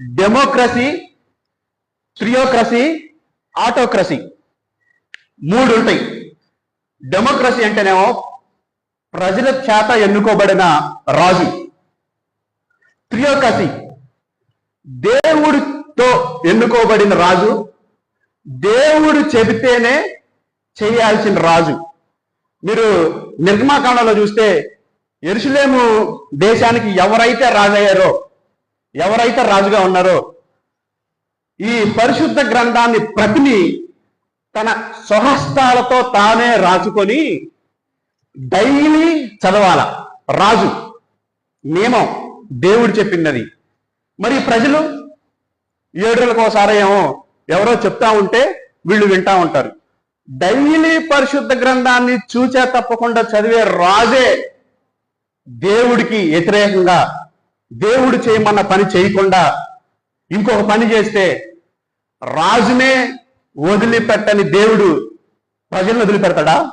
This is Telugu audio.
Democracy theocracy autocracy. మూడు ఉంటాయి డెమోక్రసీ అంటేనేమో ప్రజల చేత ఎన్నుకోబడిన రాజు. థియోక్రసీ దేవుడితో ఎన్నుకోబడిన రాజు. దేవుడు చెబితేనే చేయాల్సిన రాజు. మీరు నిర్మాకాండంలో చూస్తే ఎరుసలేము దేశానికి ఎవరైతే రాజయ్యారో ఎవరైతే రాజుగా ఉన్నారో ఈ పరిశుద్ధ గ్రంథాన్ని ప్రతిని తన స్వహస్తాలతో తానే రాసుకొని డైలీ చదవాల. రాజు నియమం దేవుడు చెప్పినది మరి ప్రజలు ఏడులకు ఒకసారి ఏమో ఎవరో చెప్తా ఉంటే వీళ్ళు వింటా ఉంటారు. డైలీ పరిశుద్ధ గ్రంథాన్ని చూచే తప్పకుండా చదివే రాజే దేవుడికి వ్యతిరేకంగా దేవుడు చేయమన్న పని చేయకుండా ఇంకొక పని చేస్తే రాజునే వదిలిపెట్టని దేవుడు ప్రజలను వదిలిపెడతాడా?